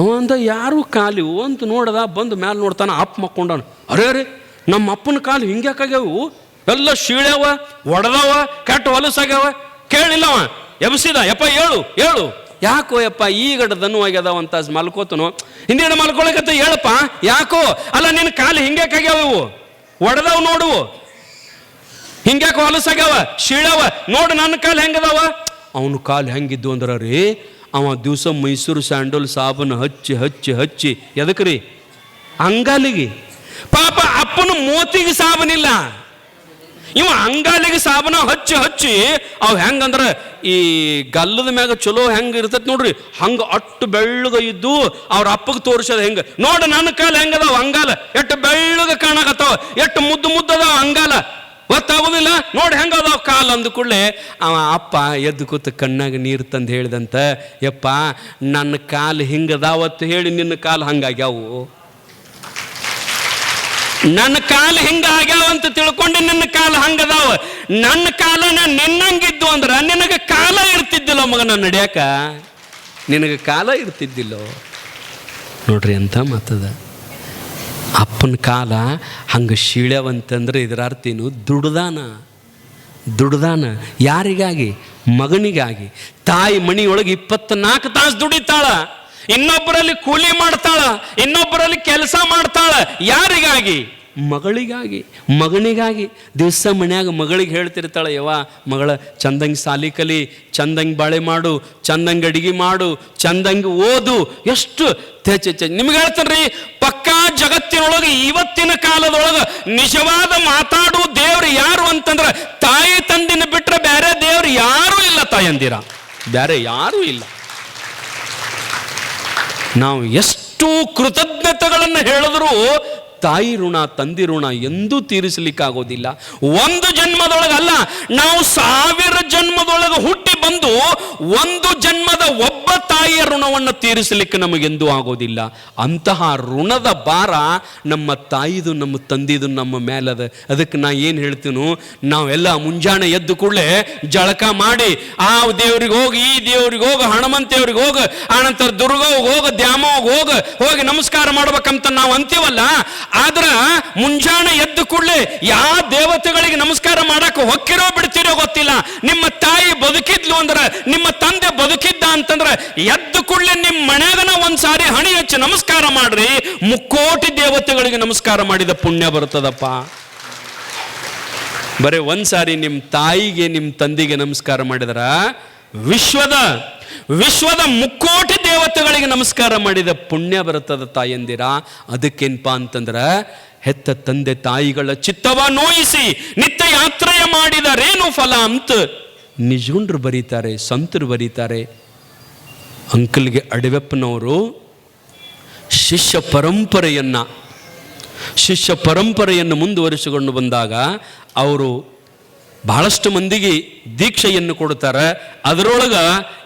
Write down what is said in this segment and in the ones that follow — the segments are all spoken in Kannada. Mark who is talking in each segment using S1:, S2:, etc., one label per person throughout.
S1: ಅವ ಅಂದ ಯಾರು ಕಾಲಿ? ಅಂತ ನೋಡದ, ಬಂದು ಮ್ಯಾಲೆ ನೋಡ್ತಾನೆ, ಅಪ್ಪ ಮಕ್ಕೊಂಡವನು ಅರೇ ಅರೇ, ನಮ್ಮ ಅಪ್ಪನ ಕಾಲು ಹಿಂಗ್ಯಾಕಾಗ್ಯಾವು? ಎಲ್ಲ ಶೀಳ್ಯಾವ, ಒಡೆದವ, ಕೆಟ್ಟ ಹೊಲಸಾಗ್ಯಾವ? ಕೇಳಿಲ್ಲ ಅವ ಎಬ್ಸಿದ, ಯಪ್ಪ, ಹೇಳು ಹೇಳು. ಯಾಕೋ, ಯಪ್ಪ ಈಗ ಆಗ್ಯದಾವ ಅಂತ ಮಲ್ಕೋತನು? ಹಿಂದಿನ ಮಲ್ಕೊಳಕತ್ತ ಹೇಳಪ್ಪ? ಯಾಕೋ? ಅಲ್ಲ ನಿನ್ನ ಕಾಲು ಹಿಂಗ್ಯಾಕಾಗ್ಯಾವ? ಇವು ಒಡೆದವ್ ನೋಡು. ಹಿಂಗ್ಯಾಕೆ ಹೊಲಸಾಗ್ಯಾವ ಶೀಳವ ನೋಡು, ನನ್ನ ಕಾಲು ಹೆಂಗದವ? ಅವನು ಕಾಲು ಹೆಂಗಿದ್ದು ಅಂದ್ರ ರೀ ಅವ ದಿವಸ ಮೈಸೂರು ಸ್ಯಾಂಡಲ್ ಸಾಬನ್ ಹಚ್ಚಿ ಹಚ್ಚಿ ಹಚ್ಚಿ, ಎದಕ್ರಿ? ಅಂಗಾಲಿಗೆ. ಪಾಪ ಅಪ್ಪನ ಮೋತಿಗೆ ಸಾಬನಿಲ್ಲ ಇವ ಅಂಗಾಲಿಗೆ ಸಾಬನ ಹಚ್ಚಿ ಹಚ್ಚಿ, ಅವು ಹೆಂಗಂದ್ರೆ ಈ ಗಲ್ಲದ ಮ್ಯಾಗ ಚಲೋ ಹೆಂಗೆ ಇರ್ತೈತಿ ನೋಡ್ರಿ. ಹಂಗೆ ಅಟ್ಟು ಬೆಳ್ಳಗ ಇದ್ದು ಅವ್ರ ಅಪ್ಪಗೆ ತೋರಿಸೋದು ಹೆಂಗೆ? ನೋಡು ನನ್ನ ಕಾಲ ಹೆಂಗದಾವ ಅಂಗಾಲ. ಎಷ್ಟು ಬೆಳ್ಳಗ ಕಾಣಕತ್ತಾವ. ಎಷ್ಟು ಮುದ್ದು ಮುದ್ದದಾವ ಅಂಗಾಲ. ಗೊತ್ತಾಗೋದಿಲ್ಲ. ನೋಡಿ ಹೆಂಗದ ಕಾಲು ಅಂದ ಕೂಡಲೇ, ಅವ ಅಪ್ಪ ಎದ್ದು ಕೂತು ಕಣ್ಣಾಗ ನೀರು ತಂದು ಹೇಳಿದಂತ, ಯಪ್ಪ, ನನ್ನ ಕಾಲು ಹಿಂಗದಾವತ್ತು ಹೇಳಿ ನಿನ್ನ ಕಾಲು ಹಂಗಾಗ್ಯಾವು. ನನ್ನ ಕಾಲು ಹಿಂಗ ಆಗ್ಯಾವ ಅಂತ ತಿಳ್ಕೊಂಡು ನಿನ್ನ ಕಾಲು ಹಂಗದಾವ. ನನ್ನ ಕಾಲನ ನಿನ್ನಂಗಿದ್ದು ಅಂದ್ರೆ ನಿನಗೆ ಕಾಲ ಇರ್ತಿದ್ದಿಲ್ಲ ಮಗನ ನಡ್ಯಾಕ? ನಿನಗೆ ಕಾಲ ಇರ್ತಿದ್ದಿಲ್ಲೋ? ನೋಡ್ರಿ ಅಂತ ಮಾತದ. ಅಪ್ಪನ ಕಾಲ ಹಂಗೆ ಶೀಳ್ಯವಂತಂದ್ರೆ ಇದರ ಅರ್ಥ ಏನು? ದುಡ್ದಾನ. ದುಡ್ದಾನ. ಯಾರಿಗಾಗಿ? ಮಗನಿಗಾಗಿ. ತಾಯಿ ಮಣಿಯೊಳಗೆ ಇಪ್ಪತ್ನಾಲ್ಕು ತಾಸು ದುಡಿತಾಳ. ಇನ್ನೊಬ್ಬರಲ್ಲಿ ಕೂಲಿ ಮಾಡ್ತಾಳ. ಇನ್ನೊಬ್ಬರಲ್ಲಿ ಕೆಲಸ ಮಾಡ್ತಾಳ. ಯಾರಿಗಾಗಿ? ಮಗಳಿಗಾಗಿ, ಮಗನಿಗಾಗಿ. ದಿವಸ ಮನ್ಯಾಗ ಮಗಳಿಗೆ ಹೇಳ್ತಿರ್ತಾಳೆ, ಯವ್ವ, ಮಗಳ ಚಂದಂಗೆ ಸಾಲಿ ಕಲಿ, ಚಂದಂಗೆ ಬಾಳೆ ಮಾಡು, ಚಂದಂಗೆ ಅಡಿಗೆ ಮಾಡು, ಚಂದಂಗೆ ಓದು, ಎಷ್ಟು ತೆಚ್ಚ ನಿಮ್ಗೆ ಹೇಳ್ತೇನ್ರಿ, ಪಕ್ಕಾ ಜಗತ್ತಿನೊಳಗೆ ಇವತ್ತಿನ ಕಾಲದೊಳಗೆ ನಿಜವಾದ ಮಾತಾಡುವ ದೇವ್ರು ಯಾರು ಅಂತಂದ್ರೆ ತಾಯಿ ತಂದಿನ ಬಿಟ್ಟರೆ ಬೇರೆ ದೇವ್ರು ಯಾರೂ ಇಲ್ಲ ತಾಯಂದಿರ ಬೇರೆ ಯಾರೂ ಇಲ್ಲ. ನಾವು ಎಷ್ಟು ಕೃತಜ್ಞತೆಗಳನ್ನು ಹೇಳಿದ್ರು ತಾಯಿ ಋಣ, ತಂದಿ ಋಣ ಎಂದೂ ತೀರಿಸಲಿಕ್ಕಾಗೋದಿಲ್ಲ. ಒಂದು ಜನ್ಮದೊಳಗಲ್ಲ ನಾವು ಸಾವಿರ ಜನ್ಮದೊಳಗೆ ಹುಟ್ಟಿ ಬಂದು ಒಂದು ಜನ್ಮದ ಒಬ್ಬ ತಾಯಿಯ ಋಣವನ್ನು ತೀರಿಸಲಿಕ್ಕೆ ನಮಗೆಂದೂ ಆಗೋದಿಲ್ಲ. ಅಂತಹ ಋಣದ ಭಾರ ನಮ್ಮ ತಾಯಿದು, ನಮ್ಮ ತಂದಿದು, ನಮ್ಮ ಮೇಲದ. ಅದಕ್ಕೆ ನಾ ಏನು ಹೇಳ್ತೀನೋ, ನಾವೆಲ್ಲ ಮುಂಜಾನೆ ಎದ್ದು ಕೂಡಲೇ ಜಳಕ ಮಾಡಿ, ಆ ದೇವ್ರಿಗೆ ಹೋಗಿ, ಈ ದೇವ್ರಿಗೆ ಹೋಗಿ ಹನುಮಂತೇವ್ರಿಗೆ ಹೋಗಿ, ಆನಂತರ ದುರ್ಗವ್ಗೆ ಹೋಗಿ, ದ್ಯಾಮವ್ಗೆ ಹೋಗಿ ಹೋಗಿ ನಮಸ್ಕಾರ ಮಾಡ್ಬೇಕಂತ ನಾವು ಅಂತೀವಲ್ಲ ಆದ್ರ ಮುಂಜಾನೆ ಎದ್ದು ಕೂಡಲೇ ಯಾವ ದೇವತೆಗಳಿಗೆ ನಮಸ್ಕಾರ ಮಾಡಕ್ಕೆ ಹೊಕ್ಕಿರೋ ಬಿಡ್ತಿರೋ ಗೊತ್ತಿಲ್ಲ. ನಿಮ್ಮ ತಾಯಿ ಬದುಕಿದ್ಲು ಅಂದ್ರೆ, ನಿಮ್ಮ ತಂದೆ ಬದುಕಿದ್ದ ಅಂತಂದ್ರೆ ಎದ್ದು ಕೂಡಲೇ ನಿಮ್ಮ ಮನೆಗನ ಒಂದ್ಸಾರಿ ಹಣಿ ಹಚ್ಚಿ ನಮಸ್ಕಾರ ಮಾಡ್ರಿ. ಮುಕ್ಕೋಟಿ ದೇವತೆಗಳಿಗೆ ನಮಸ್ಕಾರ ಮಾಡಿದ ಪುಣ್ಯ ಬರ್ತದಪ್ಪ. ಬರೀ ಒಂದ್ಸಾರಿ ನಿಮ್ಮ ತಾಯಿಗೆ ನಿಮ್ಮ ತಂದೆಗೆ ನಮಸ್ಕಾರ ಮಾಡಿದ್ರ ವಿಶ್ವದ ವಿಶ್ವದ ಮುಕ್ಕೋಟಿ ದೇವತೆಗಳಿಗೆ ನಮಸ್ಕಾರ ಮಾಡಿದ ಪುಣ್ಯ ಬರುತ್ತದ ತಾಯಂದಿರ. ಅದಕ್ಕೇನಪ್ಪ ಅಂತಂದ್ರೆ, ಹೆತ್ತ ತಂದೆ ತಾಯಿಗಳ ಚಿತ್ತವ ನೋಯಿಸಿ ನಿತ್ಯ ಯಾತ್ರೆಯ ಮಾಡಿದರೇನು ಫಲ ಅಂತ ನಿಜುಂಡ್ರು ಬರೀತಾರೆ, ಸಂತರು ಬರೀತಾರೆ. ಅಂಕಲ್ಗೆ ಅಡವೆಪ್ಪನವರು ಶಿಷ್ಯ ಪರಂಪರೆಯನ್ನ, ಶಿಷ್ಯ ಪರಂಪರೆಯನ್ನು ಮುಂದುವರಿಸಿಕೊಂಡು ಬಂದಾಗ, ಅವರು ಬಹಳಷ್ಟು ಮಂದಿಗೆ ದೀಕ್ಷೆಯನ್ನು ಕೊಡ್ತಾರೆ ಅದರೊಳಗ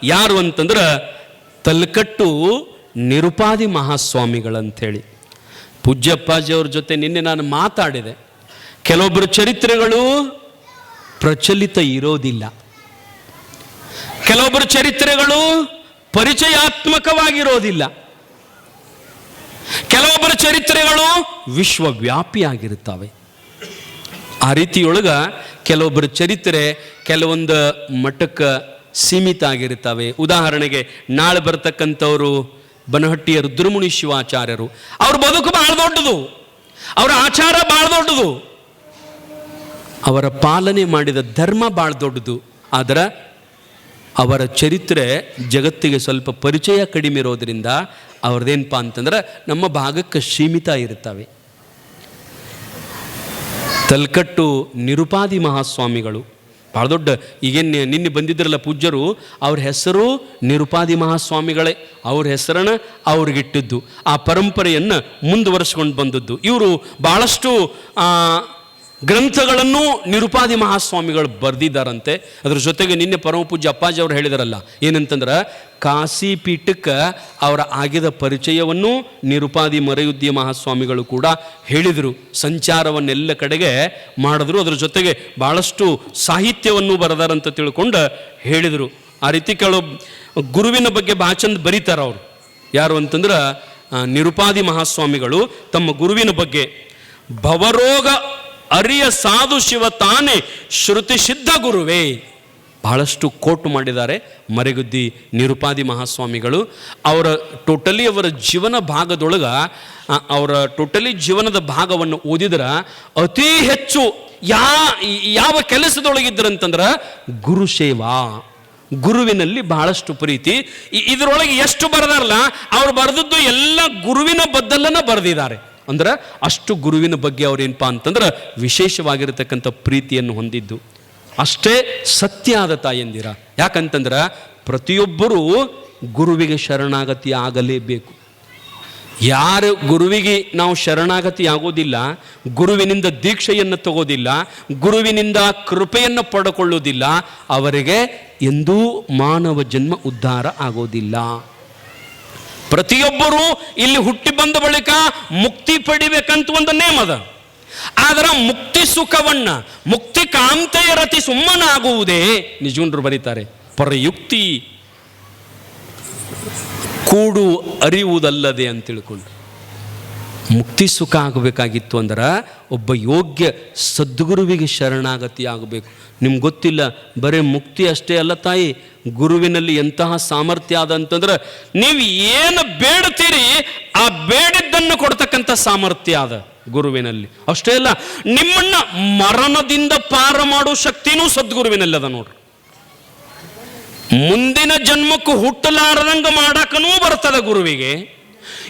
S1: ಯಾರು ಅಂತಂದ್ರೆ ತಲ್ಕಟ್ಟು ನಿರುಪಾದಿ ಮಹಾಸ್ವಾಮಿಗಳಂಥೇಳಿ ಪೂಜ್ಯಪ್ಪಾಜಿಯವ್ರ ಜೊತೆ ನಿನ್ನೆ ನಾನು ಮಾತಾಡಿದೆ. ಕೆಲವೊಬ್ಬರ ಚರಿತ್ರೆಗಳು ಪ್ರಚಲಿತ ಇರೋದಿಲ್ಲ. ಕೆಲವೊಬ್ಬರು ಚರಿತ್ರೆಗಳು ಪರಿಚಯಾತ್ಮಕವಾಗಿರೋದಿಲ್ಲ. ಕೆಲವೊಬ್ಬರ ಚರಿತ್ರೆಗಳು ವಿಶ್ವವ್ಯಾಪಿಯಾಗಿರುತ್ತವೆ. ಆ ರೀತಿಯೊಳಗ ಕೆಲವೊಬ್ಬರ ಚರಿತ್ರೆ ಕೆಲವೊಂದು ಮಟ್ಟಕ್ಕೆ ಸೀಮಿತ ಆಗಿರ್ತವೆ ಉದಾಹರಣೆಗೆ ನಾಳೆ ಬರ್ತಕ್ಕಂಥವರು ಬನಹಟ್ಟಿಯ ರುದ್ರಮುನಿ ಶಿವಾಚಾರ್ಯರು. ಅವ್ರ ಬದುಕು ಬಹಳ ದೊಡ್ಡದು. ಅವರ ಆಚಾರ ಬಹಳ ದೊಡ್ಡದು. ಅವರ ಪಾಲನೆ ಮಾಡಿದ ಧರ್ಮ ಬಹಳ ದೊಡ್ಡದು. ಆದರೆ ಅವರ ಚರಿತ್ರೆ ಜಗತ್ತಿಗೆ ಸ್ವಲ್ಪ ಪರಿಚಯ ಕಡಿಮೆ ಇರೋದ್ರಿಂದ ಅವ್ರದ್ದೇನಪ್ಪ ಅಂತಂದ್ರೆ ನಮ್ಮ ಭಾಗಕ್ಕೆ ಸೀಮಿತ ಇರ್ತವೆ ತಲ್ಕಟ್ಟು ನಿರುಪಾದಿ ಮಹಾಸ್ವಾಮಿಗಳು. ಭಾಳ ದೊಡ್ಡ, ಈಗೇನು ನಿನ್ನೆ ಬಂದಿದ್ರಲ್ಲ ಪೂಜ್ಯರು, ಅವ್ರ ಹೆಸರು ನಿರುಪಾದಿ ಮಹಾಸ್ವಾಮಿಗಳೇ. ಅವ್ರ ಹೆಸರನ್ನ ಅವ್ರಿಗಿಟ್ಟಿದ್ದು. ಆ ಪರಂಪರೆಯನ್ನು ಮುಂದುವರಿಸ್ಕೊಂಡು ಬಂದದ್ದು. ಇವರು ಭಾಳಷ್ಟು ಗ್ರಂಥಗಳನ್ನು ನಿರುಪಾದಿ ಮಹಾಸ್ವಾಮಿಗಳು ಬರೆದಿದ್ದಾರಂತೆ. ಅದ್ರ ಜೊತೆಗೆ ನಿನ್ನೆ ಪರಮ ಪೂಜ್ಯ ಅಪ್ಪಾಜಿ ಅವರು ಹೇಳಿದಾರಲ್ಲ, ಏನಂತಂದ್ರೆ ಕಾಶಿ ಪೀಠಕ್ಕೆ ಅವರ ಆಗಿದ ಪರಿಚಯವನ್ನು ನಿರುಪಾದಿ ಮರೆಯುದ್ದಿಯ ಮಹಾಸ್ವಾಮಿಗಳು ಕೂಡ ಹೇಳಿದರು. ಸಂಚಾರವನ್ನೆಲ್ಲ ಕಡೆಗೆ ಮಾಡಿದ್ರು. ಅದರ ಜೊತೆಗೆ ಭಾಳಷ್ಟು ಸಾಹಿತ್ಯವನ್ನು ಬರೆದಾರಂತ ತಿಳ್ಕೊಂಡು ಹೇಳಿದರು. ಆ ರೀತಿ ಕೆಲವು ಗುರುವಿನ ಬಗ್ಗೆ ಭಾಳ ಚಂದ ಬರೀತಾರೆ ಅವರು. ಯಾರು ಅಂತಂದ್ರೆ ನಿರುಪಾದಿ ಮಹಾಸ್ವಾಮಿಗಳು ತಮ್ಮ ಗುರುವಿನ ಬಗ್ಗೆ, ಭವರೋಗ ಅರಿಯ ಸಾಧು ಶಿವ ತಾನೇ ಶ್ರುತಿ ಸಿದ್ಧ ಗುರುವೇ ಬಹಳಷ್ಟು ಕೋಟ್ ಮಾಡಿದ್ದಾರೆ. ಮರೆಗುದ್ದಿ, ನಿರುಪಾದಿ ಮಹಾಸ್ವಾಮಿಗಳು. ಅವರ ಟೋಟಲಿ ಅವರ ಜೀವನ ಭಾಗದೊಳಗ ಅವರ ಟೋಟಲಿ ಜೀವನದ ಭಾಗವನ್ನು ಓದಿದ್ರ ಅತಿ ಹೆಚ್ಚು ಯಾ, ಯಾವ ಕೆಲಸದೊಳಗಿದ್ರಂತಂದ್ರ ಗುರು ಸೇವಾ. ಗುರುವಿನಲ್ಲಿ ಬಹಳಷ್ಟು ಪ್ರೀತಿ. ಇದರೊಳಗೆ ಎಷ್ಟು ಬರೆದಾರಲ್ಲ, ಅವ್ರು ಬರೆದದ್ದು ಎಲ್ಲ ಗುರುವಿನ ಬದ್ದಲ್ಲನ ಬರೆದಿದ್ದಾರೆ. ಅಂದ್ರೆ ಅಷ್ಟು ಗುರುವಿನ ಬಗ್ಗೆ ಅವ್ರೇನಪ್ಪ ಅಂತಂದ್ರೆ ವಿಶೇಷವಾಗಿರತಕ್ಕಂಥ ಪ್ರೀತಿಯನ್ನು ಹೊಂದಿದ್ದು. ಅಷ್ಟೇ ಸತ್ಯ ಆದ ತಾಯಂದಿರ. ಯಾಕಂತಂದ್ರೆ ಪ್ರತಿಯೊಬ್ಬರೂ ಗುರುವಿಗೆ ಶರಣಾಗತಿ ಆಗಲೇಬೇಕು. ಯಾರು ಗುರುವಿಗೆ ನಾವು ಶರಣಾಗತಿ ಆಗೋದಿಲ್ಲ, ಗುರುವಿನಿಂದ ದೀಕ್ಷೆಯನ್ನು ತಗೋದಿಲ್ಲ, ಗುರುವಿನಿಂದ ಕೃಪೆಯನ್ನು ಪಡ್ಕೊಳ್ಳೋದಿಲ್ಲ, ಅವರಿಗೆ ಎಂದೂ ಮಾನವ ಜನ್ಮ ಉದ್ಧಾರ ಆಗೋದಿಲ್ಲ. ಪ್ರತಿಯೊಬ್ಬರೂ ಇಲ್ಲಿ ಹುಟ್ಟಿ ಬಂದ ಬಳಿಕ ಮುಕ್ತಿ ಪಡಿಬೇಕಂತ ಒಂದು ನೇಮ್ ಅದ. ಆದ್ರ ಮುಕ್ತಿ ಸುಖವನ್ನ, ಮುಕ್ತಿ ಕಾಂತೆಯ ರತಿ ಸುಮ್ಮನಾಗುವುದೇ ನಿಜುಂಡ್ರು ಬರೀತಾರೆ. ಪರಯುಕ್ತಿ ಕೂಡು ಅರಿಯುವುದಲ್ಲದೆ ಅಂತ ತಿಳ್ಕೊಂಡು ಮುಕ್ತಿ ಸುಖ ಆಗಬೇಕಾಗಿತ್ತು ಅಂದ್ರೆ ಒಬ್ಬ ಯೋಗ್ಯ ಸದ್ಗುರುವಿಗೆ ಶರಣಾಗತಿ ಆಗಬೇಕು. ನಿಮ್ಗೆ ಗೊತ್ತಿಲ್ಲ, ಬರೀ ಮುಕ್ತಿ ಅಷ್ಟೇ ಅಲ್ಲ ತಾಯಿ, ಗುರುವಿನಲ್ಲಿ ಎಂತಹ ಸಾಮರ್ಥ್ಯ ಅದ ಅಂತಂದ್ರೆ ನೀವು ಏನು ಬೇಡ್ತೀರಿ ಆ ಬೇಡಿದ್ದನ್ನು ಕೊಡ್ತಕ್ಕಂಥ ಸಾಮರ್ಥ್ಯ ಅದ. ಗುರುವಿನಲ್ಲಿ. ಅಷ್ಟೇ ಅಲ್ಲ, ನಿಮ್ಮನ್ನ ಮರಣದಿಂದ ಪಾರ ಮಾಡೋ ಶಕ್ತಿನೂ ಸದ್ಗುರುವಿನಲ್ಲಿ ಅದ ನೋಡ್ರಿ. ಮುಂದಿನ ಜನ್ಮಕ್ಕೂ ಹುಟ್ಟಲಾರದಂಗ ಮಾಡಕನೂ ಬರ್ತದ ಗುರುವಿಗೆ.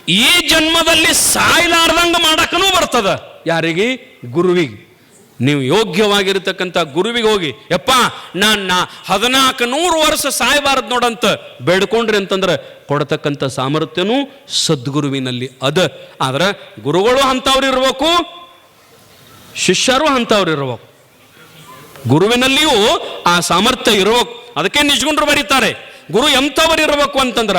S1: ಈ ಜನ್ಮದಲ್ಲಿ ಸಾಯ್ಲಾರ್ದಂಗ ಮಾಡಕನೂ ಬರ್ತದ ಯಾರಿಗೆ? ಗುರುವಿಗೆ. ನೀವು ಯೋಗ್ಯವಾಗಿರತಕ್ಕಂಥ ಗುರುವಿಗೆ ಹೋಗಿ, ಯಪ್ಪ, ನಾನು ಹದಿನಾಲ್ಕು ನೂರು ವರ್ಷ ಸಾಯಬಾರದು ನೋಡಂತ ಬೇಡ್ಕೊಂಡ್ರಿ ಅಂತಂದ್ರೆ ಕೊಡತಕ್ಕಂಥ ಸಾಮರ್ಥ್ಯನೂ ಸದ್ಗುರುವಿನಲ್ಲಿ ಅದ. ಆದ್ರೆ ಗುರುಗಳು ಅಂಥವ್ರು ಇರಬೇಕು, ಶಿಷ್ಯರು ಅಂಥವ್ರು ಇರಬೇಕು. ಗುರುವಿನಲ್ಲಿಯೂ ಆ ಸಾಮರ್ಥ್ಯ ಇರಬೇಕು. ಅದಕ್ಕೆ ನಿಜಗುಂಡ್ರು ಬರೀತಾರೆ. ಗುರು ಎಂಥವರಿರಬೇಕು ಅಂತಂದ್ರ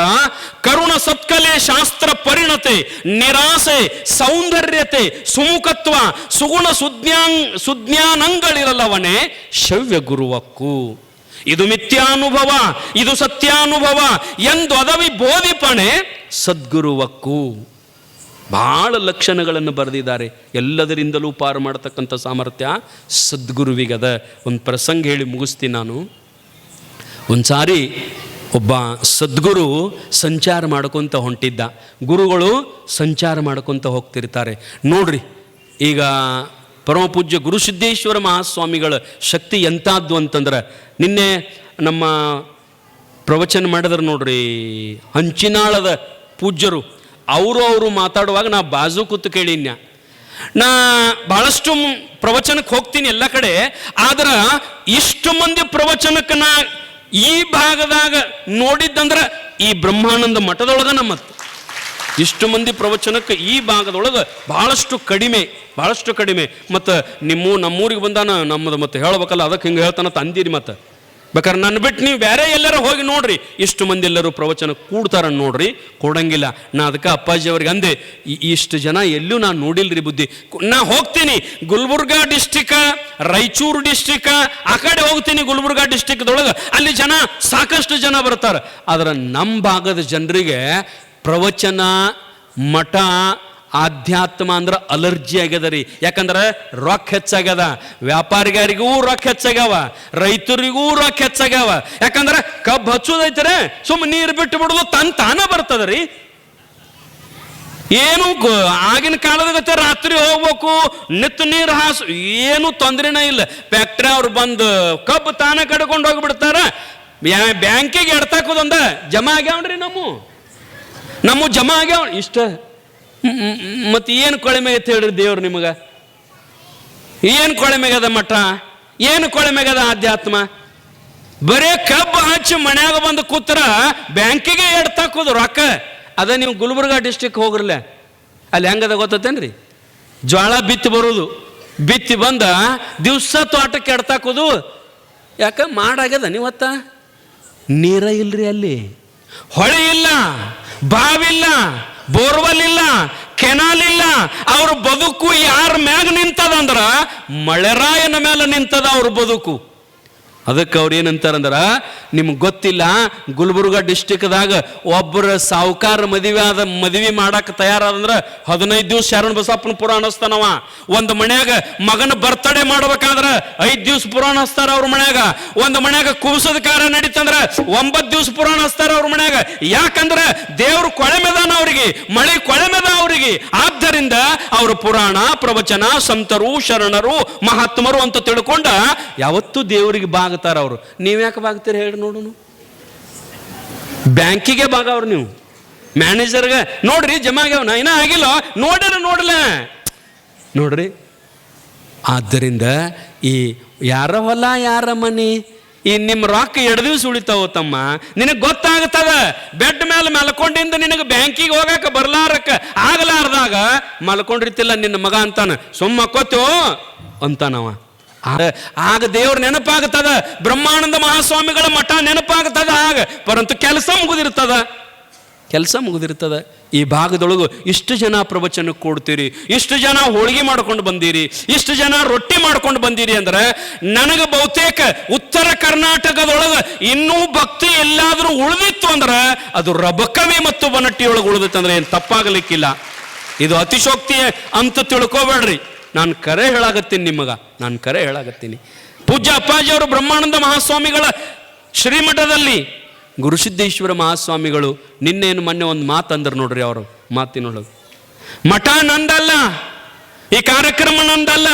S1: ಕರುಣ ಸತ್ಕಲೆ, ಶಾಸ್ತ್ರ ಪರಿಣತೆ, ನಿರಾಸೆ, ಸೌಂದರ್ಯತೆ, ಸುಮುಖತ್ವ, ಸುಗುಣ ಸುಜ್ಞಾನ್, ಸುಜ್ಞಾನಂಗಳಿರಲ್ಲವನೇ ಶವ್ಯ ಗುರುವಕ್ಕು. ಇದು ಮಿಥ್ಯಾನುಭವ, ಇದು ಸತ್ಯಾನುಭವ ಎಂದು ಅದವಿ ಬೋಧಿಪಣೆ ಸದ್ಗುರುವಕ್ಕು. ಬಹಳ ಲಕ್ಷಣಗಳನ್ನು ಬರೆದಿದ್ದಾರೆ. ಎಲ್ಲದರಿಂದಲೂ ಪಾರು ಮಾಡತಕ್ಕಂಥ ಸಾಮರ್ಥ್ಯ ಸದ್ಗುರುವಿಗದ. ಒಂದು ಪ್ರಸಂಗ ಹೇಳಿ ಮುಗಿಸ್ತೀನಿ ನಾನು. ಒಂದು ಸಾರಿ ಒಬ್ಬ ಸದ್ಗುರು ಸಂಚಾರ ಮಾಡ್ಕೊತ ಹೊಂಟಿದ್ದ. ಗುರುಗಳು ಸಂಚಾರ ಮಾಡ್ಕೊತ ಹೋಗ್ತಿರ್ತಾರೆ. ನೋಡ್ರಿ, ಈಗ ಪರಮಪೂಜ್ಯ ಗುರುಸಿದ್ದೇಶ್ವರ ಮಹಾಸ್ವಾಮಿಗಳ ಶಕ್ತಿ ಎಂಥದ್ದು ಅಂತಂದ್ರೆ, ನಿನ್ನೆ ನಮ್ಮ ಪ್ರವಚನ ಮಾಡಿದ್ರು ನೋಡ್ರಿ, ಹಂಚಿನಾಳದ ಪೂಜ್ಯರು, ಅವರು ಅವರು ಮಾತಾಡುವಾಗ ನಾ ಬಾಜು ಕೂತು ಕೇಳಿನ್ಯ ನಾ ಬಹಳಷ್ಟು ಪ್ರವಚನಕ್ಕೆ ಹೋಗ್ತೀನಿ ಎಲ್ಲ ಕಡೆ, ಆದ್ರೆ ಇಷ್ಟು ಮಂದಿ ಪ್ರವಚನಕ್ಕೆ ನಾ ಈ ಭಾಗದಾಗ ನೋಡಿದ್ದಂದ್ರೆ ಈ ಬ್ರಹ್ಮಾನಂದ ಮಠದೊಳಗ ನಮ್ಮತ್ತು. ಇಷ್ಟು ಮಂದಿ ಪ್ರವಚನಕ್ಕೆ ಈ ಭಾಗದೊಳಗೆ ಭಾಳಷ್ಟು ಕಡಿಮೆ ಭಾಳಷ್ಟು ಕಡಿಮೆ. ಮತ್ತು ನಿಮ್ಮ ನಮ್ಮೂರಿಗೆ ಬಂದಾನ ನಮ್ಮದು ಮತ್ತೆ ಹೇಳ್ಬೇಕಲ್ಲ ಅದಕ್ಕೆ ಹಿಂಗೆ ಹೇಳ್ತಾನ ತಂದಿರಿ ಮತ್ತೆ. ಬೇಕಾದ್ರೆ ನನ್ನ ಬಿಟ್ಟು ನೀವು ಬೇರೆ ಎಲ್ಲರೂ ಹೋಗಿ ನೋಡ್ರಿ. ಇಷ್ಟು ಮಂದಿ ಎಲ್ಲರೂ ಪ್ರವಚನ ಕೂಡ್ತಾರ ನೋಡ್ರಿ. ಕೊಡಂಗಿಲ್ಲ. ನಾ ಅದಕ್ಕೆ ಅಪ್ಪಾಜಿ ಅವ್ರಿಗೆ ಅಂದೆ ಇಷ್ಟು ಜನ ಎಲ್ಲೂ ನಾನು ನೋಡಿಲ್ರಿ ಬುದ್ಧಿ. ನಾ ಹೋಗ್ತೀನಿ. ಗುಲ್ಬರ್ಗ ಡಿಸ್ಟಿಕ್ ರಾಯಚೂರು ಡಿಸ್ಟಿಕ್ ಆ ಕಡೆ ಹೋಗ್ತೀನಿ ಗುಲ್ಬರ್ಗ ಡಿಸ್ಟಿಕ್ದೊಳಗೆ ಅಲ್ಲಿ ಜನ ಸಾಕಷ್ಟು ಜನ ಬರ್ತಾರೆ. ಆದ್ರೆ ನಮ್ಮ ಭಾಗದ ಜನರಿಗೆ ಪ್ರವಚನ, ಮಠ ಆಧ್ಯಾತ್ಮ ಅಂದ್ರೆ ಅಲರ್ಜಿ ಆಗ್ಯದ ರೀ. ಯಾಕಂದ್ರೆ ರೊಕ್ಕ ಹೆಚ್ಚಾಗ್ಯದ. ವ್ಯಾಪಾರಿಗಾರಿಗೂ ರೊಕ್ಕ ಹೆಚ್ಚಾಗ್ಯಾವ. ರೈತರಿಗೂ ರೊಕ್ಕ ಹೆಚ್ಚಾಗ್ಯಾವ. ಯಾಕಂದ್ರೆ ಕಬ್ಬು ಹಚ್ಚೋದೈತರೆ ಸುಮ್ಮನೆ ನೀರು ಬಿಟ್ಟು ಬಿಡೋದು ತನ್ ತಾನ ಬರ್ತದ ರೀ. ಏನು ಆಗಿನ ಕಾಲದಾಗ ರಾತ್ರಿ ಹೋಗ್ಬೇಕು, ನಿತ್ತು ನೀರು ಹಾಸು, ಏನು ತೊಂದರೆನೇ ಇಲ್ಲ. ಫ್ಯಾಕ್ಟ್ರಿ ಅವ್ರು ಬಂದು ಕಬ್ಬು ತಾನೇ ಕಡ್ಕೊಂಡು ಹೋಗ್ಬಿಡ್ತಾರ. ಬ್ಯಾಂಕಿಗೆ ಎಡ್ತಾಕೋದೊಂದ ಜಮಾ ಆಗ್ಯಾವ್ರಿ ನಮ್ಮ. ನಮ್ಮ ಜಮಾ ಆಗ್ಯಾವ. ಇಷ್ಟ ಮತ್ತೆ ಏನು ಕೊಳೆಮೆ ಐತೆ ಹೇಳ್ರಿ ದೇವ್ರು ನಿಮಗೆ? ಏನು ಕೊಳೆಮೆಗದ ಮಠ? ಏನು ಕೊಳೆಮೆಗದ ಆಧ್ಯಾತ್ಮ? ಬರೇ ಕಬ್ಬು ಹಚ್ಚಿ ಮನ್ಯಾಗ ಬಂದು ಕೂತ್ರ ಬ್ಯಾಂಕಿಗೆ ಎಡ್ತಾಕೋದು ರೊಕ್ಕ. ಅದ ನೀವು ಗುಲ್ಬರ್ಗ ಡಿಸ್ಟಿಕ್ ಹೋಗ್ರಲ್ಲ, ಅಲ್ಲಿ ಹೆಂಗದ ಗೊತ್ತೇನ್ರಿ ಜ್ವಾಳ ಬಿತ್ತಿ ಬರೋದು. ಬಿತ್ತಿ ಬಂದ ದಿವಸ ತೋಟಕ್ಕೆ ಎಡ್ತಾಕೋದು ಯಾಕ ಮಾಡಾಗ್ಯದ ನೀವತ್ತ ನೀರ ಇಲ್ರಿ ಅಲ್ಲಿ. ಹೊಳೆ ಇಲ್ಲ, ಬಾವಿಲ್ಲ. ಬೋರ್ವೆಲ್ ಇಲ್ಲ ಕೆನಾಲ್ ಇಲ್ಲ ಅವ್ರ ಬದುಕು ಯಾರ ಮ್ಯಾಗ ನಿಂತದಂದ್ರ ಮಳೆರಾಯನ ಮೇಲೆ ನಿಂತದ ಅವ್ರ ಬದುಕು. ಅದಕ್ಕೆ ಅವ್ರು ಏನಂತಾರಂದ್ರೆ ನಿಮ್ಗೆ ಗೊತ್ತಿಲ್ಲ, ಗುಲ್ಬರ್ಗ ಡಿಸ್ಟಿಕ್ದಾಗ ಒಬ್ಬರ ಸಾವುಕಾರ ಮದುವೆ ಆದ, ಮದುವೆ ಮಾಡಕ್ಕೆ ತಯಾರಾದಂದ್ರೆ ಹದಿನೈದು ದಿವಸ ಶರಣ ಬಸಪ್ಪನ ಪುರಾಣ ಹಸ್ತಾನವ ಒಂದು ಮನ್ಯಾಗ ಮಗನ ಬರ್ತಡೇ ಮಾಡ್ಬೇಕಾದ್ರೆ ಐದು ದಿವ್ಸ ಪುರಾಣ ಹಸ್ತಾರ ಅವ್ರ ಮನ್ಯಾಗ. ಒಂದು ಮನ್ಯಾಗ ಕೂಸದ ಕಾರ್ಯ ನಡೀತಂದ್ರೆ ಒಂಬತ್ತು ದಿವ್ಸ ಪುರಾಣ ಹಸ್ತಾರ ಅವ್ರ ಮನ್ಯಾಗ. ಯಾಕಂದ್ರ ದೇವ್ರ ಕೊಳೆಮೆದಾನ ಅವ್ರಿಗೆ, ಮಳೆ ಕೊಳೆಮೆದ ಅವ್ರಿಗೆ. ಆದ್ದರಿಂದ ಅವ್ರ ಪುರಾಣ, ಪ್ರವಚನ, ಸಂತರು, ಶರಣರು, ಮಹಾತ್ಮರು ಅಂತ ತಿಳ್ಕೊಂಡ ಯಾವತ್ತೂ ದೇವರಿಗೆ ಬಾಗ್ತಾರ ಅವರು. ನೀವ್ಯಾಕೆ ಬಾಗ್ತೀರಿ ಹೇಳಿ ನೋಡುನು. ಬ್ಯಾಂಕಿಗೆ ಬಾಗವ್ರು ನೀವು. ಮ್ಯಾನೇಜರ್ಗೆ ನೋಡ್ರಿ ಜಮಾಗ್ಯಾವನ ಇನ್ನ ಆಗಿಲ್ಲ. ನೋಡ್ಯಾರ ನೋಡಲ. ನೋಡ್ರಿ. ಆದ್ದರಿಂದ ಈ ಯಾರ ಹೊಲ, ಯಾರ ಮನಿ, ಈ ನಿಮ್ಮ ರೊಕ್ಕ ದಿವ್ಸ ಉಳಿತಾವ ತಮ್ಮ. ನಿನಗೆ ಗೊತ್ತಾಗ್ತದ. ಬೆಡ್ ಮೇಲೆ ಮಲ್ಕೊಂಡಿಂದ ನಿನಗೆ ಬ್ಯಾಂಕಿಗೆ ಹೋಗಕ್ಕೆ ಬರ್ಲಾರಕ್ಕ ಆಗಲಾರ್ದಾಗ ಮಲ್ಕೊಂಡಿರ್ತಿಲ್ಲ ನಿನ್ನ ಮಗ ಅಂತಾನ. ಸುಮ್ಮ ಕೊತ್ತು ಅಂತಾನವ. ಆಗ- ದೇವ್ರ ನೆನಪಾಗುತ್ತದ ಬ್ರಹ್ಮಾನಂದ ಮಹಾಸ್ವಾಮಿಗಳ ಮಠ ನೆನಪಾಗ್ತದ ಆಗ. ಪರಂತು ಕೆಲಸ ಮುಗಿದಿರ್ತದ. ಕೆಲಸ ಮುಗಿದಿರ್ತದ. ಈ ಭಾಗದೊಳಗು ಇಷ್ಟು ಜನ ಪ್ರವಚನ ಕೊಡ್ತೀರಿ, ಇಷ್ಟು ಜನ ಹೋಳಿಗೆ ಮಾಡ್ಕೊಂಡು ಬಂದೀರಿ, ಇಷ್ಟು ಜನ ರೊಟ್ಟಿ ಮಾಡ್ಕೊಂಡು ಬಂದೀರಿ ಅಂದ್ರೆ ನನಗೆ ಬಹುತೇಕ ಉತ್ತರ ಕರ್ನಾಟಕದೊಳಗೆ ಇನ್ನೂ ಭಕ್ತಿ ಎಲ್ಲಾದರೂ ಉಳಿದಿತ್ತು ಅಂದ್ರೆ ಅದು ರಬಕವಿ ಮತ್ತು ಬನಟ್ಟಿಯೊಳಗೆ ಉಳಿದಿತ್ತು ಅಂದ್ರೆ ಏನು ತಪ್ಪಾಗಲಿಕ್ಕಿಲ್ಲ. ಇದು ಅತಿಶೋಕ್ತಿ ಅಂತ ತಿಳ್ಕೊಬೇಡ್ರಿ. ನಾನು ಕರೆ ಹೇಳಾಗತ್ತೀನಿ ನಿಮಗ, ನಾನು ಕರೆ ಹೇಳಾಗತ್ತೀನಿ ಪೂಜ್ಯ ಅಪ್ಪಾಜಿಯವರು ಬ್ರಹ್ಮಾನಂದ ಮಹಾಸ್ವಾಮಿಗಳ ಶ್ರೀಮಠದಲ್ಲಿ ಗುರುಸಿದ್ದೇಶ್ವರ ಮಹಾಸ್ವಾಮಿಗಳು ನಿನ್ನೇನು ಮೊನ್ನೆ ಒಂದು ಮಾತಂದ್ರು ನೋಡ್ರಿ ಅವರು, ಮಾತಿನೊಳಗೆ. ಮಠ ನಂದಲ್ಲ, ಈ ಕಾರ್ಯಕ್ರಮ ನಂದಲ್ಲ,